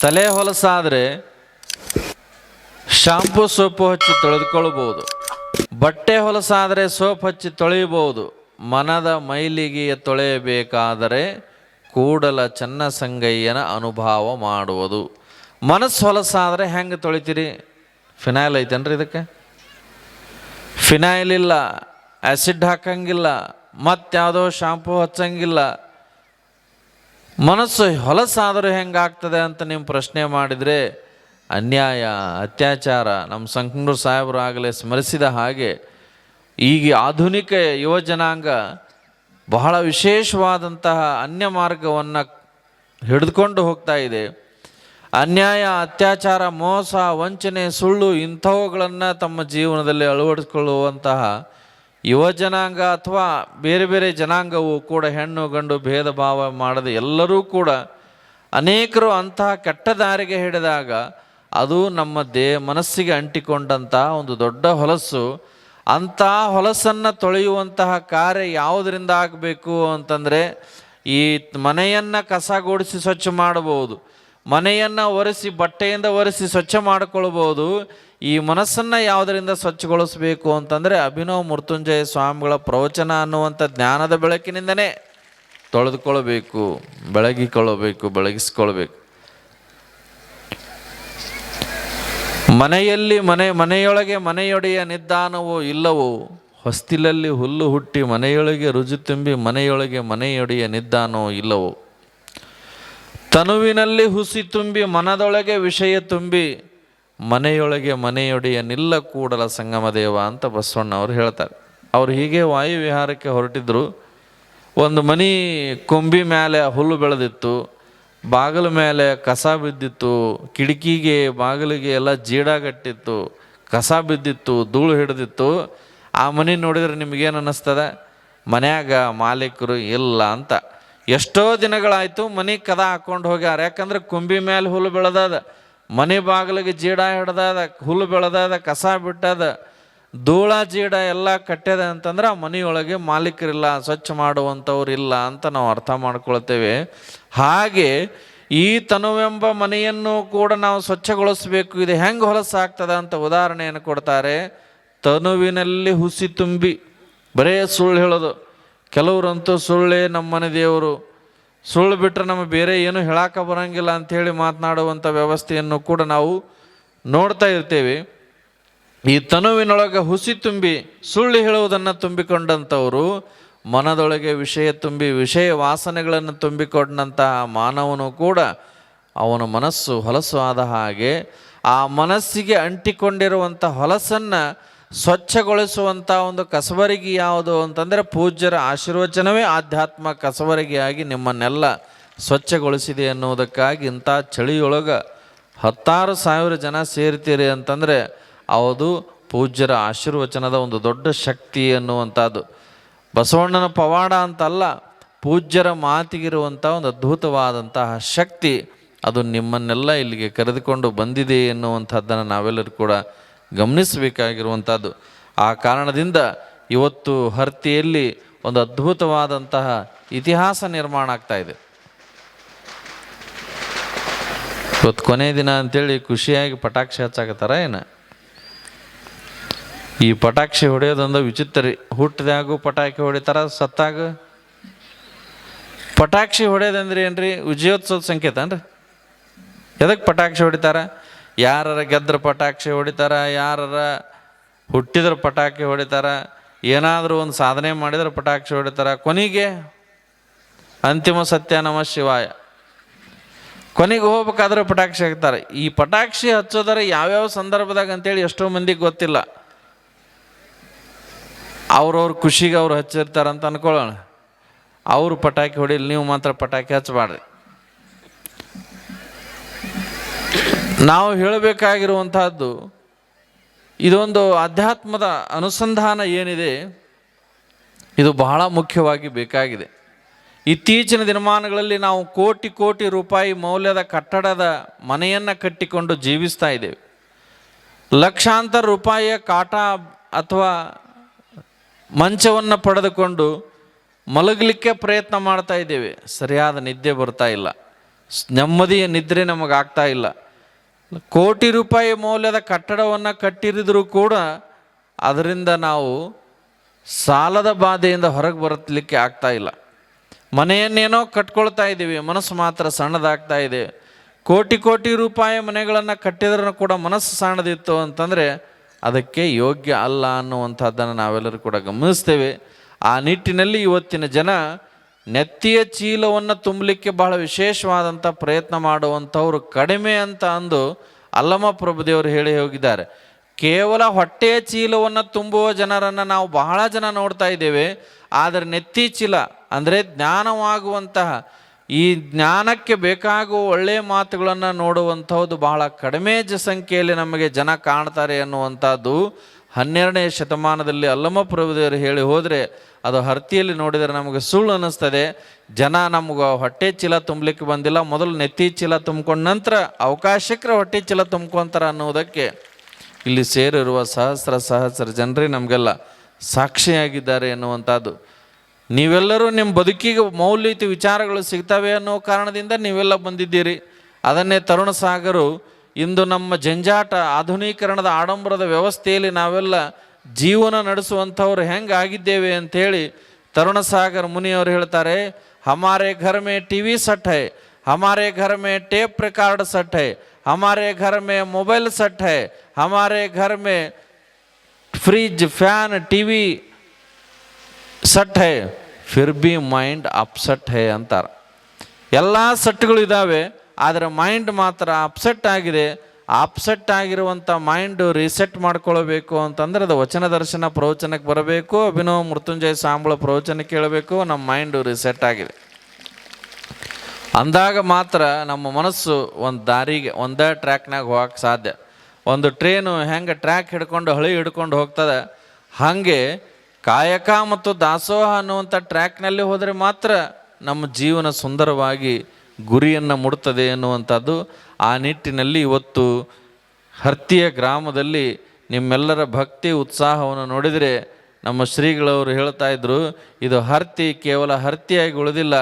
ತಲೆ ಹೊಲಸಾದರೆ shampoo soap ಹಚ್ಚಿ ತೊಳೆದುಕೊಳ್ಬೋದು ಬಟ್ಟೆ ಹೊಲಸಾದರೆ ಸೋಪ್ ಹಚ್ಚಿ ತೊಳೆಯಬಹುದು. ಮನದ ಮೈಲಿಗೆಯ ತೊಳೆಯಬೇಕಾದರೆ ಕೂಡಲ ಚನ್ನಸಂಗಯ್ಯನ ಅನುಭವ ಮಾಡುವುದು. ಮನಸ್ಸು ಹೊಲಸಾದರೆ ಹೆಂಗೆ ತೊಳಿತೀರಿ? ಫಿನಾಯ್ಲ್ ಐತೇನ್ರಿ ಇದಕ್ಕೆ? ಫಿನಾಯ್ಲ್ ಇಲ್ಲ ಆ್ಯಸಿಡ್ ಹಾಕಂಗಿಲ್ಲ ಮತ್ತಾವುದೋ ಶಾಂಪು ಹಚ್ಚಂಗಿಲ್ಲ ಮನಸ್ಸು ಹೊಲಸಾದರೂ ಹೆಂಗಾಗ್ತದೆ ಅಂತ ನೀವು ಪ್ರಶ್ನೆ ಮಾಡಿದರೆ ಅನ್ಯಾಯ, ಅತ್ಯಾಚಾರ ನಮ್ಮ ಸಂಕನೂರು ಸಾಹೇಬರು ಆಗಲೇ ಸ್ಮರಿಸಿದ ಹಾಗೆ ಈಗ ಆಧುನಿಕ ಯುವ ಜನಾಂಗ ಬಹಳ ವಿಶೇಷವಾದಂತಹ ಅನ್ಯ ಮಾರ್ಗವನ್ನು ಹಿಡಿದುಕೊಂಡು ಹೋಗ್ತಾ ಇದೆ. ಅನ್ಯಾಯ, ಅತ್ಯಾಚಾರ, ಮೋಸ, ವಂಚನೆ, ಸುಳ್ಳು ಇಂಥವುಗಳನ್ನು ತಮ್ಮ ಜೀವನದಲ್ಲಿ ಅಳವಡಿಸಿಕೊಳ್ಳುವಂತಹ ಯುವ ಜನಾಂಗ ಅಥವಾ ಬೇರೆ ಬೇರೆ ಜನಾಂಗವು ಕೂಡ ಹೆಣ್ಣು, ಗಂಡು ಭೇದ ಭಾವ ಮಾಡದೆ ಎಲ್ಲರೂ ಕೂಡ ಅನೇಕರು ಅಂತಹ ಕೆಟ್ಟ ದಾರಿಗೆ ಹಿಡಿದಾಗ ಅದು ನಮ್ಮ ದೇ, ಮನಸ್ಸಿಗೆ ಅಂಟಿಕೊಂಡಂತಹ ಒಂದು ದೊಡ್ಡ ಹೊಲಸು. ಅಂಥ ಹೊಲಸನ್ನು ತೊಳೆಯುವಂತಹ ಕಾರ್ಯ ಯಾವುದರಿಂದ ಆಗಬೇಕು ಅಂತಂದರೆ ಈ ಮನೆಯನ್ನು ಕಸಗೂಡಿಸಿ ಸ್ವಚ್ಛ ಮಾಡಬಹುದು, ಮನೆಯನ್ನು ಒರೆಸಿ ಬಟ್ಟೆಯಿಂದ ಒರೆಸಿ ಸ್ವಚ್ಛ ಮಾಡಿಕೊಳ್ಬೋದು ಈ ಮನಸ್ಸನ್ನು ಯಾವುದರಿಂದ ಸ್ವಚ್ಛಗೊಳಿಸಬೇಕು ಅಂತಂದರೆ ಅಭಿನವ್ ಮೃತ್ಯುಂಜಯ ಸ್ವಾಮಿಗಳ ಪ್ರವಚನ ಅನ್ನುವಂಥ ಜ್ಞಾನದ ಬೆಳಕಿನಿಂದನೇ ತೊಳೆದುಕೊಳ್ಬೇಕು ಬೆಳಗಿಕೊಳ್ಳಬೇಕು, ಬೆಳಗಿಸ್ಕೊಳ್ಬೇಕು. ಮನೆಯಲ್ಲಿ ಮನೆ, ಮನೆಯೊಳಗೆ ಮನೆಯೊಡೆಯ ನಿದ್ದಾನವೋ ಇಲ್ಲವೋ, ಹೊಸ್ತಿಲಲ್ಲಿ ಹುಲ್ಲು ಹುಟ್ಟಿ ಮನೆಯೊಳಗೆ ರುಜು ತುಂಬಿ ಮನೆಯೊಳಗೆ ಮನೆಯೊಡೆಯ ನಿದ್ದಾನೋ ಇಲ್ಲವೋ. ತನುವಿನಲ್ಲಿ ಹುಸಿ ತುಂಬಿ ಮನದೊಳಗೆ ವಿಷಯ ತುಂಬಿ ಮನೆಯೊಳಗೆ ಮನೆಯೊಡೆಯ ನಿಲ್ಲ ಕೂಡಲ ಸಂಗಮ ದೇವ ಅಂತ ಬಸವಣ್ಣ ಅವರು ಹೇಳ್ತಾರೆ. ಅವ್ರು ಹೀಗೆ ವಾಯುವಿಹಾರಕ್ಕೆ ಹೊರಟಿದ್ರು. ಒಂದು ಮನೆ ಕೊಂಬಿ ಮೇಲೆ ಹುಲ್ಲು ಬೆಳೆದಿತ್ತು. ಬಾಗಿಲ ಮೇಲೆ ಕಸ ಬಿದ್ದಿತ್ತು. ಕಿಟಕಿಗೆ, ಬಾಗಿಲಿಗೆ ಎಲ್ಲ ಜೀಡಾಗಟ್ಟಿತ್ತು ಕಸ ಬಿದ್ದಿತ್ತು, ಧೂಳು ಹಿಡಿದಿತ್ತು. ಆ ಮನೆ ನೋಡಿದ್ರೆ ನಿಮಗೇನು ಅನ್ನಿಸ್ತದೆ? ಮನ್ಯಾಗ ಮಾಲೀಕರು ಇಲ್ಲ ಅಂತ. ಎಷ್ಟೋ ದಿನಗಳಾಯಿತು ಮನೆ ಕದ ಹಾಕ್ಕೊಂಡು ಹೋಗ್ಯಾರ. ಯಾಕಂದ್ರೆ ಕೊಂಬಿ ಮೇಲೆ ಹುಲ್ಲು ಬೆಳೆದದ. ಮನೆ ಬಾಗಿಲಿಗೆ ಜೀಡ ಹಿಡ್ದದ, ಹುಲ್ಲು ಬೆಳೆದದ, ಕಸ ಬಿಟ್ಟದ, ಧೂಳ ಜೀಡ ಎಲ್ಲ ಕಟ್ಟ್ಯದ ಅಂತಂದ್ರೆ ಆ ಮನೆಯೊಳಗೆ ಮಾಲೀಕರಿಲ್ಲ, ಸ್ವಚ್ಛ ಮಾಡುವಂಥವ್ರು ಇಲ್ಲ ಅಂತ ನಾವು ಅರ್ಥ ಮಾಡ್ಕೊಳ್ತೇವೆ. ಹಾಗೆ ಈ ತನುವೆಂಬ ಮನೆಯನ್ನು ಕೂಡ ನಾವು ಸ್ವಚ್ಛಗೊಳಿಸಬೇಕು, ಇದು ಹೆಂಗೆ ಹೊಲಸಾಗ್ತದ ಅಂತ ಉದಾಹರಣೆಯನ್ನು ಕೊಡ್ತಾರೆ. ತನುವಿನಲ್ಲಿ ಹುಸಿ ತುಂಬಿ, ಬರೇ ಸುಳ್ಳು ಹೇಳೋದು. ಕೆಲವರಂತೂ ಸುಳ್ಳೇ ನಮ್ಮ ಮನೆ ದೇವರು. ಸುಳ್ಳು ಬಿಟ್ಟರೆ ನಮಗೆ ಬೇರೆ ಏನು ಹೇಳಕ್ಕೆ ಬರಂಗಿಲ್ಲ ಅಂಥೇಳಿ ಮಾತನಾಡುವಂಥ ವ್ಯವಸ್ಥೆಯನ್ನು ಕೂಡ ನಾವು ನೋಡ್ತಾ ಇರ್ತೇವೆ. ಈ ತನುವಿನೊಳಗೆ ಹುಸಿ ತುಂಬಿ ಸುಳ್ಳು ಹೇಳುವುದನ್ನು ತುಂಬಿಕೊಂಡಂಥವರು, ಮನದೊಳಗೆ ವಿಷಯ ತುಂಬಿ ವಿಷಯ ವಾಸನೆಗಳನ್ನು ತುಂಬಿಕೊಂಡಂತಹ ಮಾನವನು ಕೂಡ ಅವನ ಮನಸ್ಸು ಹೊಲಸು ಆದ ಹಾಗೆ ಆ ಮನಸ್ಸಿಗೆ ಅಂಟಿಕೊಂಡಿರುವಂಥ ಹೊಲಸನ್ನು ಸ್ವಚ್ಛಗೊಳಿಸುವಂಥ ಒಂದು ಕಸವರಿಗೆ ಯಾವುದು ಅಂತಂದರೆ ಪೂಜ್ಯರ ಆಶೀರ್ವಚನವೇ ಆಧ್ಯಾತ್ಮ ಕಸಬರಿಗೆಯಾಗಿ ನಿಮ್ಮನ್ನೆಲ್ಲ ಸ್ವಚ್ಛಗೊಳಿಸಿದೆ ಅನ್ನುವುದಕ್ಕಾಗಿ ಇಂಥ ಚಳಿಯೊಳಗೆ ಹತ್ತಾರು ಸಾವಿರ ಜನ ಸೇರ್ತೀರಿ ಅಂತಂದರೆ ಅದು ಪೂಜ್ಯರ ಆಶೀರ್ವಚನದ ಒಂದು ದೊಡ್ಡ ಶಕ್ತಿ ಅನ್ನುವಂಥದ್ದು ಬಸವಣ್ಣನ ಪವಾಡ ಅಂತಲ್ಲ, ಪೂಜ್ಯರ ಮಾತಿಗಿರುವಂಥ ಒಂದು ಅದ್ಭುತವಾದಂತಹ ಶಕ್ತಿ ಅದು ನಿಮ್ಮನ್ನೆಲ್ಲ ಇಲ್ಲಿಗೆ ಕರೆದುಕೊಂಡು ಬಂದಿದೆ ಎನ್ನುವಂಥದ್ದನ್ನು ನಾವೆಲ್ಲರೂ ಕೂಡ ಗಮನಿಸಬೇಕಾಗಿರುವಂಥದ್ದು. ಆ ಕಾರಣದಿಂದ ಇವತ್ತು ಹರ್ತಿಯಲ್ಲಿ ಒಂದು ಅದ್ಭುತವಾದಂತಹ ಇತಿಹಾಸ ನಿರ್ಮಾಣ ಆಗ್ತಾ ಇದೆ. ಇವತ್ತು ಕೊನೆ ದಿನ ಅಂತೇಳಿ ಖುಷಿಯಾಗಿ ಪಟಾಕ್ಷಿ ಹಚ್ಚಾಕತ್ತಾರ ಏನು? ಈ ಪಟಾಕ್ಷಿ ಹೊಡೆಯೋದೊಂದು ವಿಚಿತ್ರ ರೀ. ಹುಟ್ಟಿದಾಗು ಪಟಾಕಿ ಹೊಡಿತಾರ, ಸತ್ತಾಗ? ಪಟಾಕ್ಷಿ ಹೊಡೆಯೋದಂದ್ರೆ ಏನ್ರಿ? ವಿಜಯೋತ್ಸವದ ಸಂಕೇತ ಅನ್ರಿ ಎದಕ್ಕೆ ಪಟಾಕ್ಷಿ ಹೊಡಿತಾರ? ಯಾರರ ಗೆದ್ರ ಪಟಾಕ್ಷಿ ಹೊಡಿತಾರ, ಯಾರರ ಹುಟ್ಟಿದ್ರ ಪಟಾಕಿ ಹೊಡಿತಾರ, ಏನಾದರೂ ಒಂದು ಸಾಧನೆ ಮಾಡಿದ್ರೆ ಪಟಾಕ್ಷಿ ಹೊಡಿತಾರ. ಕೊನೆಗೆ ಅಂತಿಮ ಸತ್ಯ ನಮ ಶಿವಾಯ. ಕೊನೆಗೆ ಹೋಗ್ಬೇಕಾದ್ರೆ ಪಟಾಕ್ಷಿ ಹಾಕ್ತಾರೆ. ಈ ಪಟಾಕ್ಷಿ ಹಚ್ಚೋದರ ಯಾವ್ಯಾವ ಸಂದರ್ಭದಾಗ ಅಂತೇಳಿ ಎಷ್ಟೋ ಮಂದಿಗೆ ಗೊತ್ತಿಲ್ಲ. ಅವ್ರವ್ರ ಖುಷಿಗೆ ಅವ್ರು ಹಚ್ಚಿರ್ತಾರೆ ಅಂತ ಅನ್ಕೊಳ್ಳೋಣ. ಅವರು ಪಟಾಕಿ ಹೊಡಿಲಿ, ನೀವು ಮಾತ್ರ ಪಟಾಕಿ ಹಚ್ಚಬಾರ್ದು. ನಾವು ಹೇಳಬೇಕಾಗಿರುವಂತಹದ್ದು ಇದೊಂದು ಅಧ್ಯಾತ್ಮದ ಅನುಸಂಧಾನ ಏನಿದೆ, ಇದು ಬಹಳ ಮುಖ್ಯವಾಗಿ ಬೇಕಾಗಿದೆ. ಇತ್ತೀಚಿನ ದಿನಮಾನಗಳಲ್ಲಿ ನಾವು ಕೋಟಿ ಕೋಟಿ ರೂಪಾಯಿ ಮೌಲ್ಯದ ಕಟ್ಟಡದ ಮನೆಯನ್ನು ಕಟ್ಟಿಕೊಂಡು ಜೀವಿಸ್ತಾ ಇದ್ದೇವೆ. ಲಕ್ಷಾಂತರ ರೂಪಾಯಿಯ ಕಾಟ ಅಥವಾ ಮಂಚವನ್ನು ಪಡೆದುಕೊಂಡು ಮಲಗಲಿಕ್ಕೆ ಪ್ರಯತ್ನ ಮಾಡ್ತಾ ಇದ್ದೇವೆ. ಸರಿಯಾದ ನಿದ್ದೆ ಬರ್ತಾ ಇಲ್ಲ. ನೆಮ್ಮದಿಯ ನಿದ್ರೆ ನಮಗಾಗ್ತಾ ಇಲ್ಲ. ಕೋಟಿ ರೂಪಾಯಿ ಮೌಲ್ಯದ ಕಟ್ಟಡವನ್ನು ಕಟ್ಟಿರಿದರೂ ಕೂಡ ಅದರಿಂದ ನಾವು ಸಾಲದ ಬಾಧೆಯಿಂದ ಹೊರಗೆ ಬರಲಿಕ್ಕೆ ಆಗ್ತಾ ಇಲ್ಲ. ಮನೆಯನ್ನೇನೋ ಕಟ್ಕೊಳ್ತಾ ಇದ್ದೀವಿ, ಮನಸ್ಸು ಮಾತ್ರ ಸಣ್ಣದಾಗ್ತಾ ಇದೆ. ಕೋಟಿ ಕೋಟಿ ರೂಪಾಯಿ ಮನೆಗಳನ್ನು ಕಟ್ಟಿದ್ರೂ ಕೂಡ ಮನಸ್ಸು ಸಣ್ಣದಿತ್ತು ಅಂತಂದರೆ ಅದಕ್ಕೆ ಯೋಗ್ಯ ಅಲ್ಲ ಅನ್ನುವಂಥದ್ದನ್ನು ನಾವೆಲ್ಲರೂ ಕೂಡ ಗಮನಿಸ್ತೇವೆ. ಆ ನಿಟ್ಟಿನಲ್ಲಿ ಇವತ್ತಿನ ಜನ ನೆತ್ತಿಯ ಚೀಲವನ್ನು ತುಂಬಲಿಕ್ಕೆ ಬಹಳ ವಿಶೇಷವಾದಂಥ ಪ್ರಯತ್ನ ಮಾಡುವಂಥವ್ರು ಕಡಿಮೆ ಅಂತ ಅಂದು ಅಲ್ಲಮ ಪ್ರಭುದೇವರು ಹೇಳಿ ಹೋಗಿದ್ದಾರೆ. ಕೇವಲ ಹೊಟ್ಟೆಯ ಚೀಲವನ್ನು ತುಂಬುವ ಜನರನ್ನು ನಾವು ಬಹಳ ಜನ ನೋಡ್ತಾ ಇದ್ದೇವೆ. ಆದರೆ ನೆತ್ತಿ ಚೀಲ ಅಂದರೆ ಜ್ಞಾನವಾಗುವಂತಹ ಈ ಜ್ಞಾನಕ್ಕೆ ಬೇಕಾಗುವ ಒಳ್ಳೆಯ ಮಾತುಗಳನ್ನು ನೋಡುವಂಥದ್ದು ಬಹಳ ಕಡಿಮೆ ಸಂಖ್ಯೆಯಲ್ಲಿ ನಮಗೆ ಜನ ಕಾಣ್ತಾರೆ ಅನ್ನುವಂಥದ್ದು ಹನ್ನೆರಡನೇ ಶತಮಾನದಲ್ಲಿ ಅಲ್ಲಮ ಪ್ರಭುದೇವರು ಹೇಳಿ ಹೋದರೆ, ಅದು ಹರ್ತಿಯಲ್ಲಿ ನೋಡಿದರೆ ನಮಗೆ ಸುಳ್ಳು ಅನ್ನಿಸ್ತದೆ. ಜನ ನಮ್ಗೆ ಹೊಟ್ಟೆ ಚೀಲ ತುಂಬಲಿಕ್ಕೆ ಬಂದಿಲ್ಲ, ಮೊದಲು ನೆತ್ತಿ ಚೀಲ ತುಂಬ್ಕೊಂಡ ನಂತರ ಅವಕಾಶಕ್ಕೆ ಹೊಟ್ಟೆ ಚೀಲ ತುಂಬ್ಕೊಂತಾರೆ ಅನ್ನೋದಕ್ಕೆ ಇಲ್ಲಿ ಸೇರಿರುವ ಸಹಸ್ರ ಸಹಸ್ರ ಜನರೇ ನಮಗೆಲ್ಲ ಸಾಕ್ಷಿಯಾಗಿದ್ದಾರೆ ಎನ್ನುವಂಥದ್ದು ನೀವೆಲ್ಲರೂ ನಿಮ್ಮ ಬದುಕಿಗೆ ಮೌಲ್ಯಯುತ ವಿಚಾರಗಳು ಸಿಗ್ತವೆ ಅನ್ನೋ ಕಾರಣದಿಂದ ನೀವೆಲ್ಲ ಬಂದಿದ್ದೀರಿ. ಅದನ್ನೇ ತರುಣ ಸಾಗರು ಇಂದು ನಮ್ಮ ಜಂಜಾಟ ಆಧುನೀಕರಣದ ಆಡಂಬರದ ವ್ಯವಸ್ಥೆಯಲ್ಲಿ ನಾವೆಲ್ಲ ಜೀವನ ನಡೆಸುವಂಥವ್ರು ಹೆಂಗೆ ಆಗಿದ್ದೇವೆ ಅಂಥೇಳಿ ತರುಣ ಸಾಗರ್ ಮುನಿಯವರು ಹೇಳ್ತಾರೆ, ಹಮಾರೇ ಘರ್ ಮೇ ಟಿ ವಿ ಸಟ್ ಹೈ, ಹಮಾರೇ ಘರ್ ಮೇ ಟೇಪ್ ರೆಕಾರ್ಡ್ ಸಟ್ ಹೈ, ಹಮಾರೇ ಘರ್ ಮೇ ಮೊಬೈಲ್ ಸಟ್ ಹೈ, ಹಮಾರೇ ಘರ್ May fridge, fan T V set high, ಫಿರ್ ಬಿ ಮೈಂಡ್ ಅಪ್ಸಟ್ ಹೈ ಅಂತಾರೆ. ಎಲ್ಲ ಸಟ್ಗಳು ಇದ್ದಾವೆ ಆದರೆ ಮೈಂಡ್ ಮಾತ್ರ ಅಪ್ಸೆಟ್ ಆಗಿದೆ. ಅಪ್ಸೆಟ್ ಆಗಿರುವಂಥ ಮೈಂಡು ರೀಸೆಟ್ ಮಾಡ್ಕೊಳ್ಬೇಕು ಅಂತಂದ್ರೆ ಅದು ವಚನ ದರ್ಶನ ಪ್ರವಚನಕ್ಕೆ ಬರಬೇಕು, ಅಭಿನವ ಮೃತ್ಯುಂಜಯ ಸಾಂಬಳ ಪ್ರವಚನ ಕೇಳಬೇಕು, ನಮ್ಮ ಮೈಂಡು ರೀಸೆಟ್ ಆಗಿದೆ. ಅಂದಾಗ ಮಾತ್ರ ನಮ್ಮ ಮನಸ್ಸು ಒಂದು ದಾರಿಗೆ, ಒಂದೇ ಟ್ರ್ಯಾಕ್ನಾಗ ಹೋಗಕ್ಕೆ ಸಾಧ್ಯ. ಒಂದು ಟ್ರೇನು ಹೆಂಗೆ ಟ್ರ್ಯಾಕ್ ಹಿಡ್ಕೊಂಡು ಹಳಿ ಹಿಡ್ಕೊಂಡು ಹೋಗ್ತದೆ, ಹಾಗೆ ಕಾಯಕ ಮತ್ತು ದಾಸೋಹ ಅನ್ನುವಂಥ ಟ್ರ್ಯಾಕ್ನಲ್ಲಿ ಹೋದರೆ ಮಾತ್ರ ನಮ್ಮ ಜೀವನ ಸುಂದರವಾಗಿ ಗುರಿಯನ್ನು ಮುಡುತ್ತದೆ ಎನ್ನುವಂಥದ್ದು ಆ ನಿಟ್ಟಿನಲ್ಲಿ ಇವತ್ತು ಹರ್ತಿಯ ಗ್ರಾಮದಲ್ಲಿ ನಿಮ್ಮೆಲ್ಲರ ಭಕ್ತಿ ಉತ್ಸಾಹವನ್ನು ನೋಡಿದರೆ ನಮ್ಮ ಶ್ರೀಗಳವರು ಹೇಳ್ತಾ ಇದ್ರು, ಇದು ಹರ್ತಿ ಕೇವಲ ಹರ್ತಿಯಾಗಿ ಉಳಿದಿಲ್ಲ,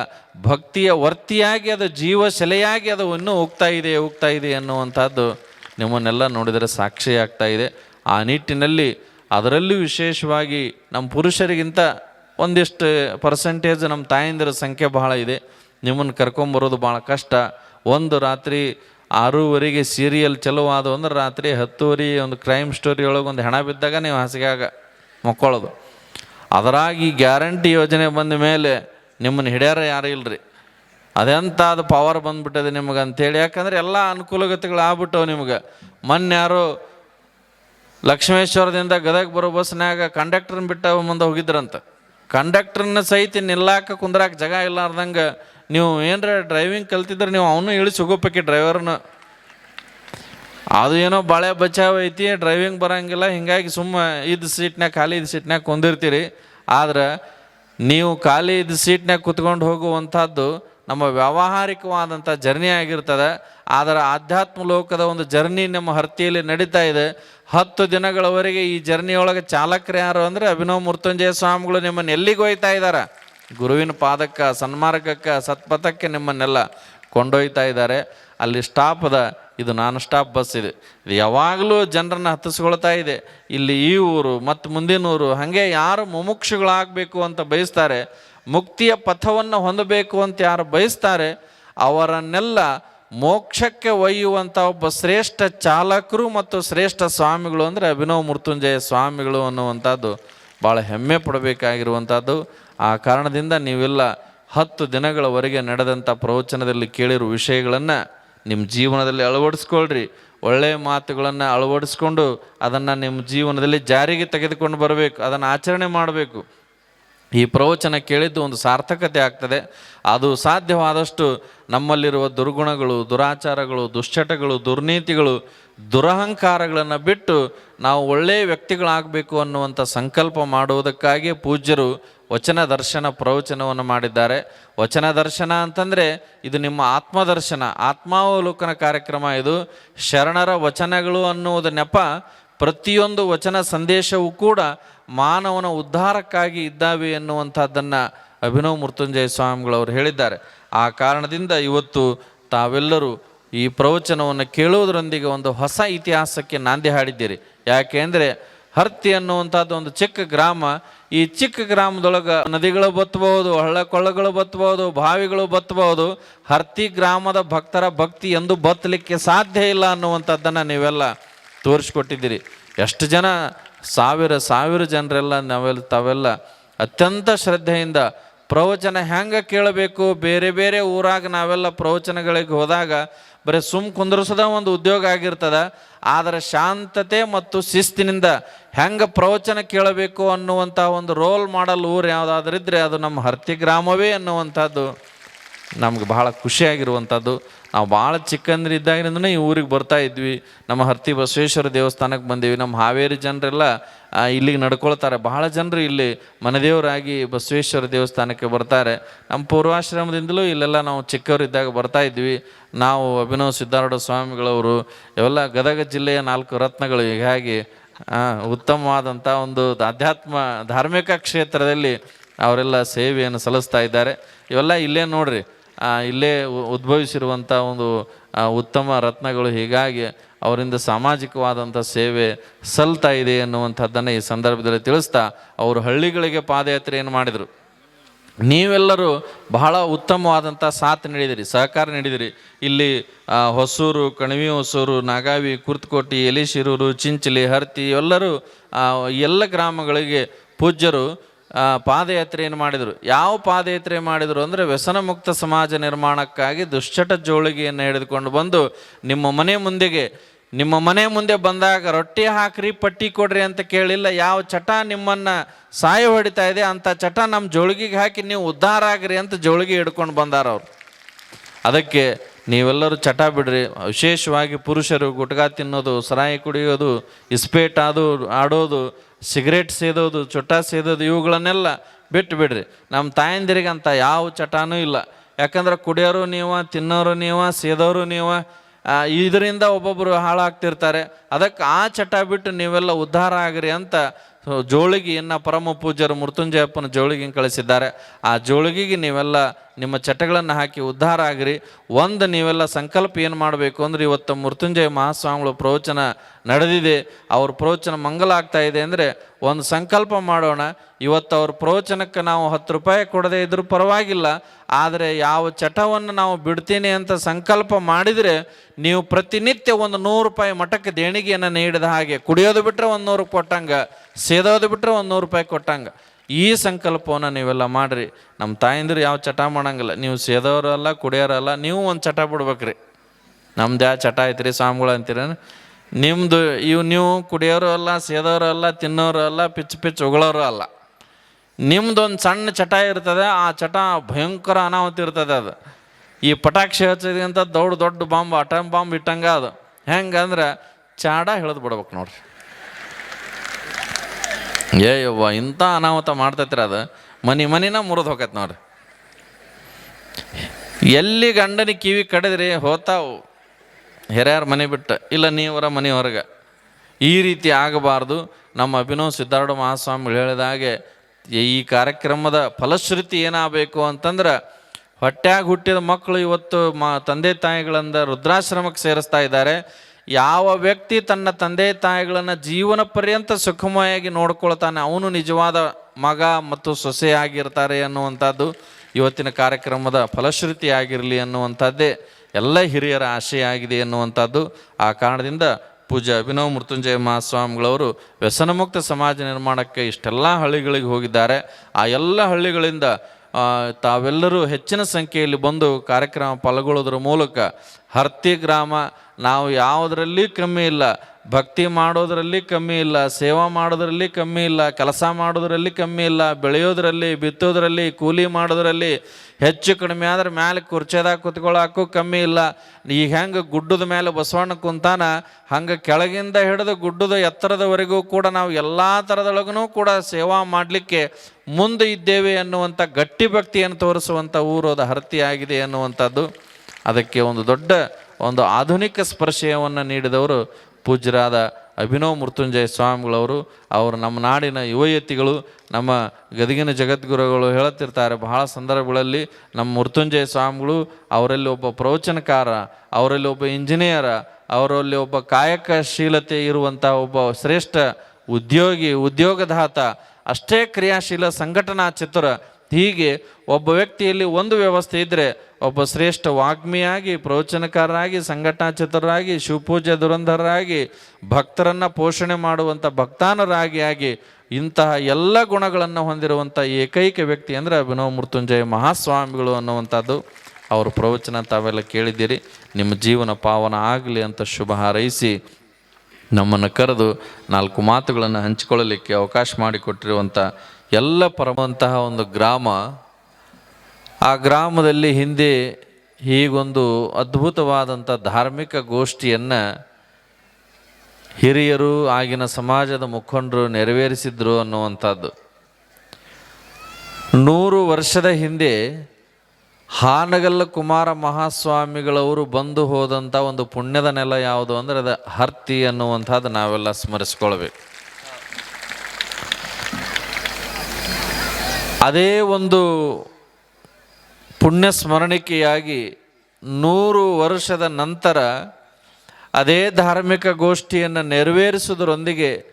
ಭಕ್ತಿಯ ವರ್ತಿಯಾಗಿ ಅದು ಜೀವ ಸೆಲೆಯಾಗಿ ಅದು ಇನ್ನೂ ಹೋಗ್ತಾ ಇದೆ ಹೋಗ್ತಾ ಇದೆ ಅನ್ನುವಂಥದ್ದು ನಿಮ್ಮನ್ನೆಲ್ಲ ನೋಡಿದರೆ ಸಾಕ್ಷಿಯಾಗ್ತಾ ಇದೆ. ಆ ನಿಟ್ಟಿನಲ್ಲಿ ಅದರಲ್ಲೂ ವಿಶೇಷವಾಗಿ ನಮ್ಮ ಪುರುಷರಿಗಿಂತ ಒಂದಿಷ್ಟು ಪರ್ಸೆಂಟೇಜ್ ನಮ್ಮ ತಾಯಂದಿರ ಸಂಖ್ಯೆ ಬಹಳ ಇದೆ. ನಿಮ್ಮನ್ನು ಕರ್ಕೊಂಬರೋದು ಭಾಳ ಕಷ್ಟ. ಒಂದು ರಾತ್ರಿ ಆರೂವರೆಗೆ ಸೀರಿಯಲ್ ಚಲೋ ಆದವು ಅಂದ್ರೆ ರಾತ್ರಿ ಹತ್ತುವರೆ ಒಂದು ಕ್ರೈಮ್ ಸ್ಟೋರಿ ಒಳಗೆ ಒಂದು ಹೆಣ ಬಿದ್ದಾಗ ನೀವು ಹಾಸಿಗೆಯಾಗ ಮಕ್ಕೊಳ್ಳೋದು ಅದರಾಗಿ ಗ್ಯಾರಂಟಿ ಯೋಜನೆ ಬಂದ ಮೇಲೆ ನಿಮ್ಮನ್ನು ಹಿಡ್ಯಾರ ಯಾರು ಇಲ್ಲರಿ ಅದು ಪವರ್ ಬಂದುಬಿಟ್ಟದೆ ನಿಮಗೆ ಅಂಥೇಳಿ ಯಾಕಂದ್ರೆ ಎಲ್ಲ ಅನುಕೂಲಗತೆಗಳು ಆಗ್ಬಿಟ್ಟವು ನಿಮ್ಗೆ. ಮೊನ್ನೆ ಯಾರು ಲಕ್ಷ್ಮೇಶ್ವರದಿಂದ ಗದಗ ಬರೋ ಬಸ್ನಾಗ ಕಂಡಕ್ಟರ್ನ ಬಿಟ್ಟು ಮುಂದೆ ಹೋಗಿದ್ರಂತ. ಕಂಡಕ್ಟರ್ನ ಸಹಿತ ನಿಲ್ಲಾಕ ಕುಂದ್ರಾಕ ಜಾಗ ಇಲ್ಲಾರ್ದಂಗೆ ನೀವು ಏನರ ಡ್ರೈವಿಂಗ್ ಕಲ್ತಿದ್ರೆ ನೀವು ಅವನು ಇಳಿಸಿ ಹೋಗೋಪೈಕಿ ಡ್ರೈವರ್ನ ಅದು ಏನೋ ಬಾಳೆ ಬಚಾವ್ ಐತಿ ಡ್ರೈವಿಂಗ್ ಬರೋಂಗಿಲ್ಲ, ಹಿಂಗಾಗಿ ಸುಮ್ಮ ಇದು ಸೀಟ್ನಾಗ ಖಾಲಿ ಇದು ಸೀಟ್ನಾಗ ಕುಂದಿರ್ತೀರಿ. ಆದ್ರೆ ನೀವು ಖಾಲಿ ಇದು ಸೀಟ್ನಾಗ ಕುತ್ಕೊಂಡು ಹೋಗುವಂಥದ್ದು ನಮ್ಮ ವ್ಯಾವಹಾರಿಕವಾದಂಥ ಜರ್ನಿ ಆಗಿರ್ತದೆ. ಆದರೆ ಆಧ್ಯಾತ್ಮ ಲೋಕದ ಒಂದು ಜರ್ನಿ ನಮ್ಮ ಹರ್ತಿಯಲ್ಲಿ ನಡೀತಾ ಇದೆ. ಹತ್ತು ದಿನಗಳವರೆಗೆ ಈ ಜರ್ನಿಯೊಳಗೆ ಚಾಲಕರು ಯಾರು ಅಂದರೆ ಅಭಿನವ್ ಮೃತ್ಯುಂಜಯ ಸ್ವಾಮಿಗಳು ನಿಮ್ಮನ್ನು ಎಲ್ಲಿಗೆ ಒಯ್ತಾ ಇದ್ದಾರೆ ಗುರುವಿನ ಪಾದಕ್ಕೆ, ಸನ್ಮಾರ್ಗಕ್ಕೆ, ಸತ್ಪಥಕ್ಕೆ ನಿಮ್ಮನ್ನೆಲ್ಲ ಕೊಂಡೊಯ್ತಾ ಇದ್ದಾರೆ. ಅಲ್ಲಿ ಸ್ಟಾಪ್ ಅದ. ಇದು ನಾನ್ ಸ್ಟಾಪ್ ಬಸ್ ಇದೆ. ಇದು ಯಾವಾಗಲೂ ಜನರನ್ನು ಹತ್ತಿಸ್ಕೊಳ್ತಾ ಇದೆ. ಇಲ್ಲಿ ಈ ಊರು ಮತ್ತು ಮುಂದಿನ ಊರು ಹಾಗೆ ಯಾರು ಮುಮುಕ್ಷುಗಳಾಗಬೇಕು ಅಂತ ಬಯಸ್ತಾರೆ, ಮುಕ್ತಿಯ ಪಥವನ್ನು ಹೊಂದಬೇಕು ಅಂತ ಯಾರು ಬಯಸ್ತಾರೆ, ಅವರನ್ನೆಲ್ಲ ಮೋಕ್ಷಕ್ಕೆ ಒಯ್ಯುವಂಥ ಒಬ್ಬ ಶ್ರೇಷ್ಠ ಚಾಲಕರು ಮತ್ತು ಶ್ರೇಷ್ಠ ಸ್ವಾಮಿಗಳು ಅಂದರೆ ಅಭಿನವ್ ಮೃತ್ಯುಂಜಯ ಸ್ವಾಮಿಗಳು ಅನ್ನುವಂಥದ್ದು ಭಾಳ ಹೆಮ್ಮೆ ಪಡಬೇಕಾಗಿರುವಂಥದ್ದು. ಆ ಕಾರಣದಿಂದ ನೀವೆಲ್ಲ ಹತ್ತು ದಿನಗಳವರೆಗೆ ನಡೆದಂಥ ಪ್ರವಚನದಲ್ಲಿ ಕೇಳಿರುವ ವಿಷಯಗಳನ್ನು ನಿಮ್ಮ ಜೀವನದಲ್ಲಿ ಅಳವಡಿಸ್ಕೊಳ್ರಿ. ಒಳ್ಳೆಯ ಮಾತುಗಳನ್ನು ಅಳವಡಿಸ್ಕೊಂಡು ಅದನ್ನು ನಿಮ್ಮ ಜೀವನದಲ್ಲಿ ಜಾರಿಗೆ ತೆಗೆದುಕೊಂಡು ಬರಬೇಕು, ಅದನ್ನು ಆಚರಣೆ ಮಾಡಬೇಕು. ಈ ಪ್ರವಚನ ಕೇಳಿದ್ದು ಒಂದು ಸಾರ್ಥಕತೆ ಆಗ್ತದೆ. ಅದು ಸಾಧ್ಯವಾದಷ್ಟು ನಮ್ಮಲ್ಲಿರುವ ದುರ್ಗುಣಗಳು, ದುರಾಚಾರಗಳು, ದುಶ್ಚಟಗಳು, ದುರ್ನೀತಿಗಳು ದುರಹಂಕಾರಗಳನ್ನು ಬಿಟ್ಟು ನಾವು ಒಳ್ಳೆಯ ವ್ಯಕ್ತಿಗಳಾಗಬೇಕು ಅನ್ನುವಂಥ ಸಂಕಲ್ಪ ಮಾಡುವುದಕ್ಕಾಗಿ ಪೂಜ್ಯರು ವಚನ ದರ್ಶನ ಪ್ರವಚನವನ್ನು ಮಾಡಿದ್ದಾರೆ. ವಚನ ದರ್ಶನ ಅಂತಂದರೆ ಇದು ನಿಮ್ಮ ಆತ್ಮದರ್ಶನ, ಆತ್ಮಾವಲೋಕನ ಕಾರ್ಯಕ್ರಮ ಇದು. ಶರಣರ ವಚನಗಳು ಅನ್ನುವುದು ನೆಪ ಪ್ರತಿಯೊಂದು ವಚನ ಸಂದೇಶವೂ ಕೂಡ ಮಾನವನ ಉದ್ಧಾರಕ್ಕಾಗಿ ಇದ್ದಾವೆ ಎನ್ನುವಂಥದ್ದನ್ನು ಅಭಿನವ್ ಮೃತ್ಯುಂಜಯ ಸ್ವಾಮಿಗಳವರು ಹೇಳಿದ್ದಾರೆ. ಆ ಕಾರಣದಿಂದ ಇವತ್ತು ತಾವೆಲ್ಲರೂ ಈ ಪ್ರವಚನವನ್ನು ಕೇಳುವುದರೊಂದಿಗೆ ಒಂದು ಹೊಸ ಇತಿಹಾಸಕ್ಕೆ ನಾಂದಿ ಹಾಡಿದ್ದೀರಿ. ಯಾಕೆಂದರೆ ಹರ್ತಿ ಅನ್ನುವಂಥದ್ದು ಒಂದು ಚಿಕ್ಕ ಗ್ರಾಮ. ಈ ಚಿಕ್ಕ ಗ್ರಾಮದೊಳಗೆ ನದಿಗಳು ಬತ್ತಬಹುದು ಹಳ್ಳ ಕೊಳ್ಳಗಳು ಬತ್ತಬಹುದು ಬಾವಿಗಳು ಬತ್ತಬಹುದು ಹರ್ತಿ ಗ್ರಾಮದ ಭಕ್ತರ ಭಕ್ತಿ ಎಂದು ಬತ್ತಲಿಕ್ಕೆ ಸಾಧ್ಯ ಇಲ್ಲ ಅನ್ನುವಂಥದ್ದನ್ನು ನೀವೆಲ್ಲ ತೋರಿಸ್ಕೊಟ್ಟಿದ್ದೀರಿ. ಎಷ್ಟು ಜನ ಸಾವಿರ ಸಾವಿರ ಜನರೆಲ್ಲ ನಾವೆಲ್ಲ ತಾವೆಲ್ಲ ಅತ್ಯಂತ ಶ್ರದ್ಧೆಯಿಂದ ಪ್ರವಚನ ಹೆಂಗೆ ಕೇಳಬೇಕು? ಬೇರೆ ಬೇರೆ ಊರಾಗ ನಾವೆಲ್ಲ ಪ್ರವಚನಗಳಿಗೆ ಹೋದಾಗ ಬರೀ ಸುಮ್ ಕುಂದರ್ಸದ ಒಂದು ಉದ್ಯೋಗ ಆಗಿರ್ತದ, ಆದರೆ ಶಾಂತತೆ ಮತ್ತು ಶಿಸ್ತಿನಿಂದ ಹೆಂಗೆ ಪ್ರವಚನ ಕೇಳಬೇಕು ಅನ್ನುವಂಥ ಒಂದು ರೋಲ್ ಮಾಡಲ್ ಊರು ಯಾವುದಾದ್ರಿದ್ರೆ ಅದು ನಮ್ಮ ಹರ್ತಿ ಗ್ರಾಮವೇ ಅನ್ನುವಂಥದ್ದು. ನಮ್ಗೆ ಭಾಳ ಖುಷಿಯಾಗಿರುವಂಥದ್ದು. ನಾವು ಭಾಳ ಚಿಕ್ಕಂದ್ರಿದ್ದಾಗಿನಿಂದನೇ ಈ ಊರಿಗೆ ಬರ್ತಾ ಇದ್ವಿ. ನಮ್ಮ ಹರ್ತಿ ಬಸವೇಶ್ವರ ದೇವಸ್ಥಾನಕ್ಕೆ ಬಂದೀವಿ. ನಮ್ಮ ಹಾವೇರಿ ಜನರೆಲ್ಲ ಇಲ್ಲಿಗೆ ನಡ್ಕೊಳ್ತಾರೆ. ಬಹಳ ಜನರು ಇಲ್ಲಿ ಮನದೇವರಾಗಿ ಬಸವೇಶ್ವರ ದೇವಸ್ಥಾನಕ್ಕೆ ಬರ್ತಾರೆ. ನಮ್ಮ ಪೂರ್ವಾಶ್ರಮದಿಂದಲೂ ಇಲ್ಲೆಲ್ಲ ನಾವು ಚಿಕ್ಕವರಿದ್ದಾಗ ಬರ್ತಾ ಇದ್ವಿ. ನಾವು ಅಭಿನವ್ ಸಿದ್ಧಾರೂಢ ಸ್ವಾಮಿಗಳವರು, ಇವೆಲ್ಲ ಗದಗ ಜಿಲ್ಲೆಯ ನಾಲ್ಕು ರತ್ನಗಳು. ಹೀಗಾಗಿ ಉತ್ತಮವಾದಂಥ ಒಂದು ಆಧ್ಯಾತ್ಮ ಧಾರ್ಮಿಕ ಕ್ಷೇತ್ರದಲ್ಲಿ ಅವರೆಲ್ಲ ಸೇವೆಯನ್ನು ಸಲ್ಲಿಸ್ತಾ ಇದ್ದಾರೆ. ಇವೆಲ್ಲ ಇಲ್ಲೇ ನೋಡ್ರಿ. ಇಲ್ಲೇ ಉದ್ಭವಿಸಿರುವಂಥ ಒಂದು ಉತ್ತಮ ರತ್ನಗಳು ಹೀಗಾಗಿ ಅವರಿಂದ ಸಾಮಾಜಿಕವಾದಂಥ ಸೇವೆ ಸಲ್ತಾ ಇದೆ ಅನ್ನುವಂಥದ್ದನ್ನು ಈ ಸಂದರ್ಭದಲ್ಲಿ ತಿಳಿಸ್ತಾ ಅವರು ಹಳ್ಳಿಗಳಿಗೆ ಪಾದಯಾತ್ರೆಯನ್ನು ಮಾಡಿದರು. ನೀವೆಲ್ಲರೂ ಬಹಳ ಉತ್ತಮವಾದಂಥ ಸಾಥ್ ನೀಡಿದಿರಿ, ಸಹಕಾರ ನೀಡಿದಿರಿ. ಇಲ್ಲಿ ಹೊಸೂರು, ಕಣಿವಿ ಹೊಸೂರು, ನಾಗಾವಿ, ಕುರ್ತಕೋಟಿ, ಎಲಿಶಿರೂರು, ಚಿಂಚಲಿ, ಹರ್ತಿ, ಎಲ್ಲರೂ ಎಲ್ಲ ಗ್ರಾಮಗಳಿಗೆ ಪೂಜ್ಯರು ಪಾದಯಾತ್ರೆಯನ್ನು ಮಾಡಿದರು? ಯಾವ ಪಾದಯಾತ್ರೆ ಮಾಡಿದರು ಅಂದರೆ ವ್ಯಸನ ಮುಕ್ತ ಸಮಾಜ ನಿರ್ಮಾಣಕ್ಕಾಗಿ ದುಶ್ಚಟ ಜೋಳಿಗೆಯನ್ನು ಹಿಡಿದುಕೊಂಡು ಬಂದು ನಿಮ್ಮ ಮನೆ ಮುಂದೆಗೆ, ನಿಮ್ಮ ಮನೆ ಮುಂದೆ ಬಂದಾಗ ರೊಟ್ಟಿ ಹಾಕ್ರಿ, ಪಟ್ಟಿ ಕೊಡ್ರಿ ಅಂತ ಕೇಳಿಲ್ಲ, ಯಾವ ಚಟ ನಿಮ್ಮನ್ನು ಸಾಯ ಹೊಡಿತಾ ಇದೆ ಅಂಥ ಚಟ ನಮ್ಮ ಜೋಳಿಗೆಗೆ ಹಾಕಿ ನೀವು ಉದ್ಧಾರ ಆಗ್ರಿ ಅಂತ ಜೋಳಿಗೆ ಹಿಡ್ಕೊಂಡು ಬಂದಾರ ಅವ್ರು. ಅದಕ್ಕೆ ನೀವೆಲ್ಲರೂ ಚಟ ಬಿಡ್ರಿ, ವಿಶೇಷವಾಗಿ ಪುರುಷರು ಗುಟ್ಕಾ ತಿನ್ನೋದು, ಸರಾಯಿ ಕುಡಿಯೋದು, ಇಸ್ಪೇಟ್ ಆದು, ಆಡೋದು ಸಿಗರೇಟ್ ಸೇದೋದು, ಚುಟ್ಟ ಸೇದೋದು, ಇವುಗಳನ್ನೆಲ್ಲ ಬಿಟ್ಟು ಬಿಡ್ರಿ. ನಮ್ಮ ತಾಯಂದಿರಿಗೆ ಯಾವ ಚಟಾನೂ ಇಲ್ಲ. ಯಾಕಂದ್ರೆ ಕುಡಿಯೋರು ನೀವು, ತಿನ್ನೋರು ನೀವು, ಸೇದೋರು ನೀವು ಇದರಿಂದ ಒಬ್ಬೊಬ್ಬರು ಹಾಳಾಗ್ತಿರ್ತಾರೆ. ಅದಕ್ಕೆ ಆ ಚಟ ಬಿಟ್ಟು ನೀವೆಲ್ಲ ಉದ್ಧಾರ ಆಗ್ರಿ ಅಂತ ಸೊ, ಜೋಳಿಗೆಯನ್ನು ಪರಮ ಪೂಜ್ಯರು ಮೃತ್ಯುಂಜಯಪ್ಪನ ಜೋಳಿಗೆ ಕಳಿಸಿದ್ದಾರೆ. ಆ ಜೋಳಿಗೆಗೆ ನೀವೆಲ್ಲ ನಿಮ್ಮ ಚಟಗಳನ್ನು ಹಾಕಿ ಉದ್ಧಾರ ಆಗಿರಿ. ಒಂದು ನೀವೆಲ್ಲ ಸಂಕಲ್ಪ ಏನು ಮಾಡಬೇಕು ಅಂದ್ರೆ ಇವತ್ತು ಮೃತ್ಯುಂಜಯ ಮಹಾಸ್ವಾಮಿಗಳು ಪ್ರವಚನ ನಡೆದಿದೆ. ಅವ್ರ ಪ್ರವಚನ ಮಂಗಲ ಆಗ್ತಾ ಇದೆ ಅಂದರೆ ಒಂದು ಸಂಕಲ್ಪ ಮಾಡೋಣ. ಇವತ್ತು ಅವ್ರ ಪ್ರವಚನಕ್ಕೆ ನಾವು ಹತ್ತು ರೂಪಾಯಿ ಕೊಡದೇ ಇದ್ರೂ ಪರವಾಗಿಲ್ಲ. ಆದರೆ ಯಾವ ಚಟವನ್ನು ನಾವು ಬಿಡ್ತೀನಿ ಅಂತ ಸಂಕಲ್ಪ ಮಾಡಿದರೆ ನೀವು ಪ್ರತಿನಿತ್ಯ ಒಂದು ನೂರು ರೂಪಾಯಿ ಮಠಕ್ಕೆ ದೇಣಿಗೆಯನ್ನು ನೀಡಿದ ಹಾಗೆ ಕುಡಿಯೋದು ಬಿಟ್ಟರೆ ಒಂದು ನೂರು ಕೊಟ್ಟಂಗೆ ಸೇದೋದು ಬಿಟ್ಟರೆ ಒಂದು ನೂರು ರೂಪಾಯಿ ಕೊಟ್ಟಂಗೆ. ಈ ಸಂಕಲ್ಪವನ್ನು ನೀವೆಲ್ಲ ಮಾಡಿರಿ. ನಮ್ಮ ತಾಯಂದಿರು ಯಾವ ಚಟ ಮಾಡಂಗಿಲ್ಲ. ನೀವು ಸೇದೋರಲ್ಲ ಕುಡಿಯೋರಲ್ಲ ನೀವು ಒಂದು ಚಟ ಬಿಡ್ಬೇಕ್ರಿ. ನಮ್ದು ಯಾವ ಚಟ ಐತ್ರಿ ಸ್ವಾಮಿಗಳು ಅಂತೀರ ನಿಮ್ಮದು ಇವು ನೀವು ಕುಡಿಯೋರು ಅಲ್ಲ, ಸೇದೋರು ಅಲ್ಲ, ತಿನ್ನೋರು ಅಲ್ಲ ಪಿಚ್ ಪಿಚ್ ಉಗಳೋರು ಅಲ್ಲ. ನಿಮ್ಮದೊಂದು ಸಣ್ಣ ಚಟ ಇರ್ತದೆ, ಆ ಚಟ ಭಯಂಕರ ಅನಾಹುತಿ ಇರ್ತದೆ ಅದು. ಈ ಪಟಾಕ್ಷಿ ಹಚ್ಚೋದ್ಕಿಂತ ದೊಡ್ಡ ದೊಡ್ಡ ಬಾಂಬ್, ಅಟಮ್ ಬಾಂಬ್ ಇಟ್ಟಂಗೆ ಅದು. ಹೆಂಗಂದ್ರೆ ಚಾಡ ಬಿಡ್ಬೇಕು ನೋಡ್ರಿ. ಏ ಯವ್ವ, ಇಂಥ ಅನಾಹುತ ಮಾಡ್ತೈತ್ರಿ ಅದು. ಮನೆ ಮನಿನ ಮುರಿದು ಹೋಗತ್ತೆ ನೋಡ್ರಿ. ಎಲ್ಲಿ ಗಂಡನ ಕಿವಿ ಕಡಿದ್ರಿ, ಹೋತಾವು. ಹಿರಿಯರ ಮನೆ ಬಿಟ್ಟು, ಇಲ್ಲ ನೀವರ ಮನೆ ಹೊರಗೆ. ಈ ರೀತಿ ಆಗಬಾರ್ದು. ನಮ್ಮ ಅಭಿನವ್ ಸಿದ್ಧಾರೂಢ ಮಹಾಸ್ವಾಮಿಗಳು ಹೇಳಿದಾಗೆ ಈ ಕಾರ್ಯಕ್ರಮದ ಫಲಶ್ರುತಿ ಏನಾಗಬೇಕು ಅಂತಂದ್ರೆ, ಹೊಟ್ಯಾಗ ಹುಟ್ಟಿದ ಮಕ್ಕಳು ಇವತ್ತು ಮ, ತಂದೆ ತಾಯಿಗಳಿಂದ ರುದ್ರಾಶ್ರಮಕ್ಕೆ ಸೇರಿಸ್ತಾ ಇದ್ದಾರೆ. ಯಾವ ವ್ಯಕ್ತಿ ತನ್ನ ತಂದೆ ತಾಯಿಗಳನ್ನು ಜೀವನ ಪರ್ಯಂತ ಸುಖಮಯವಾಗಿ ನೋಡ್ಕೊಳ್ತಾನೆ, ಅವನು ನಿಜವಾದ ಮಗ ಮತ್ತು ಸೊಸೆಯಾಗಿರ್ತಾರೆ ಅನ್ನುವಂಥದ್ದು ಇವತ್ತಿನ ಕಾರ್ಯಕ್ರಮದ ಫಲಶ್ರುತಿ ಆಗಿರಲಿ ಅನ್ನುವಂಥದ್ದೇ ಎಲ್ಲ ಹಿರಿಯರ ಆಶೆಯಾಗಿದೆ ಎನ್ನುವಂಥದ್ದು. ಆ ಕಾರಣದಿಂದ ಪೂಜ್ಯ ಅಭಿನವ್ ಮೃತ್ಯುಂಜಯ ಮಹಾಸ್ವಾಮಿಗಳವರು ವ್ಯಸನಮುಕ್ತ ಸಮಾಜ ನಿರ್ಮಾಣಕ್ಕೆ ಇಷ್ಟೆಲ್ಲ ಹಳ್ಳಿಗಳಿಗೆ ಹೋಗಿದ್ದಾರೆ. ಆ ಎಲ್ಲ ಹಳ್ಳಿಗಳಿಂದ ತಾವೆಲ್ಲರೂ ಹೆಚ್ಚಿನ ಸಂಖ್ಯೆಯಲ್ಲಿ ಬಂದು ಕಾರ್ಯಕ್ರಮ ಪಾಲ್ಗೊಳ್ಳೋದ್ರ ಮೂಲಕ ಹರ್ತಿ ಗ್ರಾಮ ನಾವು ಯಾವುದರಲ್ಲಿ ಕಮ್ಮಿ ಇಲ್ಲ. ಭಕ್ತಿ ಮಾಡೋದರಲ್ಲಿ ಕಮ್ಮಿ ಇಲ್ಲ. ಸೇವಾ ಮಾಡೋದರಲ್ಲಿ ಕಮ್ಮಿ ಇಲ್ಲ. ಕೆಲಸ ಮಾಡೋದರಲ್ಲಿ ಕಮ್ಮಿ ಇಲ್ಲ. ಬೆಳೆಯೋದರಲ್ಲಿ, ಬಿತ್ತೋದರಲ್ಲಿ, ಕೂಲಿ ಮಾಡೋದರಲ್ಲಿ ಹೆಚ್ಚು ಕಡಿಮೆ ಆದ್ರೆ ಮ್ಯಾಲೆ ಕುರ್ಚೆದಾಗ ಕುತ್ಕೊಳ್ಳೋಕ್ಕೂ ಕಮ್ಮಿ ಇಲ್ಲ. ಈಗ ಹೆಂಗೆ ಗುಡ್ಡದ ಮೇಲೆ ಬಸವಣ್ಣ ಕುಂತಾನ, ಹಂಗೆ ಕೆಳಗಿಂದ ಹಿಡಿದು ಗುಡ್ಡದ ಎತ್ತರದವರೆಗೂ ಕೂಡ ನಾವು ಎಲ್ಲ ಥರದೊಳಗೂ ಕೂಡ ಸೇವಾ ಮಾಡಲಿಕ್ಕೆ ಮುಂದೆ ಇದ್ದೇವೆ ಅನ್ನುವಂಥ ಗಟ್ಟಿ ಭಕ್ತಿಯನ್ನು ತೋರಿಸುವಂಥ ಊರು ಅದು ಹರತಿಯಾಗಿದೆ ಅನ್ನುವಂಥದ್ದು ಅದಕ್ಕೆ ಒಂದು ದೊಡ್ಡ ಒಂದು ಆಧುನಿಕ ಸ್ಪರ್ಶವನ್ನು ನೀಡಿದವರು ಪೂಜ್ಯರಾದ ಅಭಿನವ್ ಮೃತ್ಯುಂಜಯ ಸ್ವಾಮಿಗಳವರು. ಅವರು ನಮ್ಮ ನಾಡಿನ ಯುವಯತಿಗಳು ನಮ್ಮ ಗದಗಿನ ಜಗದ್ಗುರುಗಳು ಹೇಳುತ್ತಿರ್ತಾರೆ, ಬಹಳ ಸಂದರ್ಭಗಳಲ್ಲಿ ನಮ್ಮ ಮೃತ್ಯುಂಜಯ ಸ್ವಾಮಿಗಳು ಅವರಲ್ಲಿ ಒಬ್ಬ ಪ್ರವಚನಕಾರ, ಅವರಲ್ಲಿ ಒಬ್ಬ ಇಂಜಿನಿಯರ, ಅವರಲ್ಲಿ ಒಬ್ಬ ಕಾಯಕಶೀಲತೆ ಇರುವಂಥ ಒಬ್ಬ ಶ್ರೇಷ್ಠ ಉದ್ಯೋಗಿ, ಉದ್ಯೋಗದಾತ, ಅಷ್ಟೇ ಕ್ರಿಯಾಶೀಲ ಸಂಘಟನಾ ಚಿತ್ರ. ಹೀಗೆ ಒಬ್ಬ ವ್ಯಕ್ತಿಯಲ್ಲಿ ಒಂದು ವ್ಯವಸ್ಥೆ ಇದ್ದರೆ ಒಬ್ಬ ಶ್ರೇಷ್ಠ ವಾಗ್ಮಿಯಾಗಿ, ಪ್ರವಚನಕಾರರಾಗಿ ಸಂಘಟನಾ ಚತುರರಾಗಿ ಶಿವಪೂಜೆ ದುರಂಧರಾಗಿ ಭಕ್ತರನ್ನು ಪೋಷಣೆ ಮಾಡುವಂಥ ಭಕ್ತಾನರಾಗಿ ಆಗಿ ಇಂತಹ ಎಲ್ಲ ಗುಣಗಳನ್ನು ಹೊಂದಿರುವಂಥ ಏಕೈಕ ವ್ಯಕ್ತಿ ಅಂದರೆ ಅಭಿನವ ಮೃತ್ಯುಂಜಯ ಮಹಾಸ್ವಾಮಿಗಳು ಅನ್ನುವಂಥದ್ದು ಅವರು ಪ್ರವಚನ ತಾವೆಲ್ಲ ಕೇಳಿದ್ದೀರಿ. ನಿಮ್ಮ ಜೀವನ ಪಾವನ ಆಗಲಿ ಅಂತ ಶುಭ ಹಾರೈಸಿ ನಮ್ಮನ್ನು ಕರೆದು ನಾಲ್ಕು ಮಾತುಗಳನ್ನು ಹಂಚಿಕೊಳ್ಳಲಿಕ್ಕೆ ಅವಕಾಶ ಮಾಡಿಕೊಟ್ಟಿರುವಂಥ ಎಲ್ಲ ಪರಮಂತಹ ಒಂದು ಗ್ರಾಮ ಆ ಗ್ರಾಮದಲ್ಲಿ ಹಿಂದೆ ಹೀಗೊಂದು ಅದ್ಭುತವಾದಂಥ ಧಾರ್ಮಿಕ ಗೋಷ್ಠಿಯನ್ನು ಹಿರಿಯರು, ಆಗಿನ ಸಮಾಜದ ಮುಖಂಡರು ನೆರವೇರಿಸಿದ್ರು ಅನ್ನುವಂಥದ್ದು. ನೂರು ವರ್ಷದ ಹಿಂದೆ ಹಾನಗಲ್ಲ ಕುಮಾರ ಮಹಾಸ್ವಾಮಿಗಳವರು ಬಂದು ಹೋದಂಥ ಒಂದು ಪುಣ್ಯದ ನೆಲ ಯಾವುದು ಅಂದರೆ ಅದು ಹರ್ತಿ ಅನ್ನುವಂಥದ್ದು ನಾವೆಲ್ಲ ಸ್ಮರಿಸ್ಕೊಳ್ಬೇಕು. ಅದೇ ಒಂದು ಪುಣ್ಯ ಸ್ಮರಣಿಕೆಯಾಗಿ ನೂರು ವರ್ಷದ ನಂತರ ಅದೇ ಧಾರ್ಮಿಕ ಗೋಷ್ಠಿಯನ್ನು ನೆರವೇರಿಸುವುದರೊಂದಿಗೆ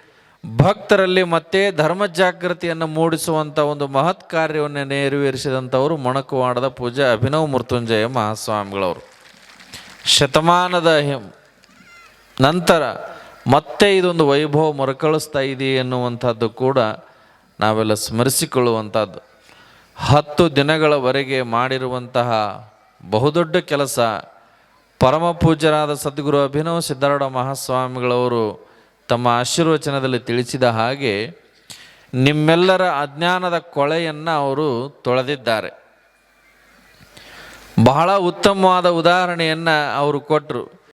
ಭಕ್ತರಲ್ಲಿ ಮತ್ತೆ ಧರ್ಮ ಜಾಗೃತಿಯನ್ನು ಮೂಡಿಸುವಂಥ ಒಂದು ಮಹತ್ ಕಾರ್ಯವನ್ನು ನೆರವೇರಿಸಿದಂಥವರು ಮೊಣಕುವಾಡದ ಪೂಜೆ ಅಭಿನವ್ ಮೃತ್ಯುಂಜಯ ಮಹಾಸ್ವಾಮಿಗಳವರು. ಶತಮಾನದ ನಂತರ ಮತ್ತೆ ಇದೊಂದು ವೈಭವ ಮರುಕಳಿಸ್ತಾ ಇದೆ ಎನ್ನುವಂಥದ್ದು ಕೂಡ ನಾವೆಲ್ಲ ಸ್ಮರಿಸಿಕೊಳ್ಳುವಂಥದ್ದು. ಹತ್ತು ದಿನಗಳವರೆಗೆ ಮಾಡಿರುವಂತಹ ಬಹುದೊಡ್ಡ ಕೆಲಸ. ಪರಮ ಪೂಜ್ಯರಾದ ಸದ್ಗುರು ಅಭಿನವ ಸಿದ್ಧಾರೂಢ ಮಹಾಸ್ವಾಮಿಗಳವರು ತಮ್ಮ ಆಶೀರ್ವಚನದಲ್ಲಿ ತಿಳಿಸಿದ ಹಾಗೆ ನಿಮ್ಮೆಲ್ಲರ ಅಜ್ಞಾನದ ಕೊಳೆಯನ್ನು ಅವರು ತೊಳೆದಿದ್ದಾರೆ. ಬಹಳ ಉತ್ತಮವಾದ ಉದಾಹರಣೆಯನ್ನು ಅವರು ಕೊಟ್ಟರು